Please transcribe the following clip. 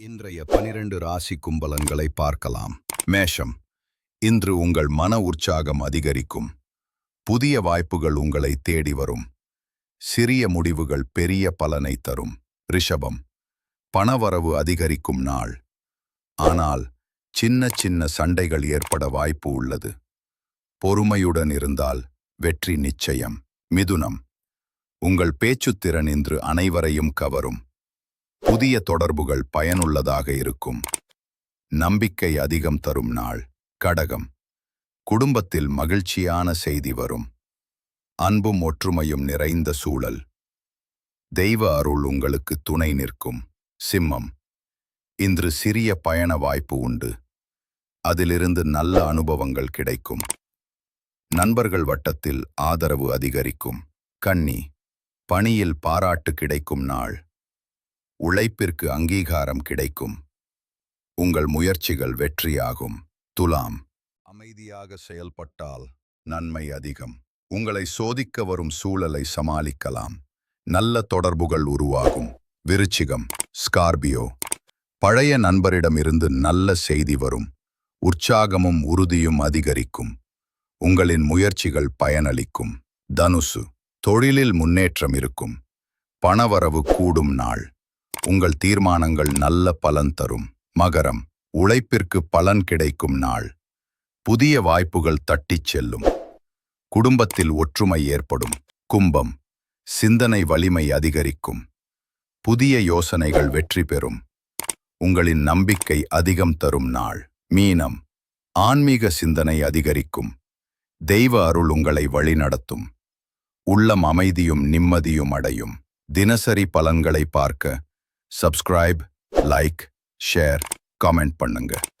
இன்றைய பனிரெண்டு ராசி கும்பலன்களை பார்க்கலாம். மேஷம். இன்று உங்கள் மன உற்சாகம் அதிகரிக்கும். புதிய வாய்ப்புகள் உங்களை தேடி வரும். சிறிய முடிவுகள் பெரிய பலனை தரும். ரிஷபம். பணவரவு அதிகரிக்கும் நாள். ஆனால் சின்ன சின்ன சண்டைகள் ஏற்பட வாய்ப்பு உள்ளது. பொறுமையுடன் இருந்தால் வெற்றி நிச்சயம். மிதுனம். உங்கள் பேச்சுத்திறன் இன்று அனைவரையும் கவரும். புதிய தொடர்புகள் பயனுள்ளதாக இருக்கும். நம்பிக்கை அதிகம் தரும் நாள் கடகம். குடும்பத்தில் மகிழ்ச்சியான செய்தி வரும். அன்பும் ஒற்றுமையும் நிறைந்த சூழல். தெய்வ அருள் உங்களுக்கு துணை நிற்கும். சிம்மம். இன்று சிறிய பயண வாய்ப்பு உண்டு. அதிலிருந்து நல்ல அனுபவங்கள் கிடைக்கும். நண்பர்கள் வட்டத்தில் ஆதரவு அதிகரிக்கும். கன்னி. பணியில் பாராட்டு கிடைக்கும் நாள். உழைப்பிற்கு அங்கீகாரம் கிடைக்கும். உங்கள் முயற்சிகள் வெற்றியாகும். துலாம். அமைதியாக செயல்பட்டால் நன்மை அதிகம். உங்களை சோதிக்க வரும் சூழலை சமாளிக்கலாம். நல்ல தொடர்புகள் உருவாகும். விருச்சிகம். ஸ்கார்பியோ. பழைய நண்பரிடமிருந்து நல்ல செய்தி வரும். உற்சாகமும் உறுதியும் அதிகரிக்கும். உங்களின் முயற்சிகள் பயனளிக்கும். தனுசு. தொழிலில் முன்னேற்றம் இருக்கும். பணவரவு கூடும் நாள். உங்கள் தீர்மானங்கள் நல்ல பலன் தரும். மகரம் உழைப்பிற்கு பலன் கிடைக்கும் நாள். புதிய வாய்ப்புகள் தட்டிச் செல்லும். குடும்பத்தில் ஒற்றுமை ஏற்படும். கும்பம் சிந்தனை வலிமை அதிகரிக்கும். புதிய யோசனைகள் வெற்றி பெறும். உங்களின் நம்பிக்கை அதிகம் தரும் நாள். மீனம் ஆன்மீக சிந்தனை அதிகரிக்கும். தெய்வ அருள் உங்களை வழிநடத்தும். உள்ளம் அமைதியும் நிம்மதியும் அடையும். தினசரி பலன்களை பார்க்க சப்ஸ்கிரைப் லைக் ஷேர் காமெண்ட் பண்ணுங்க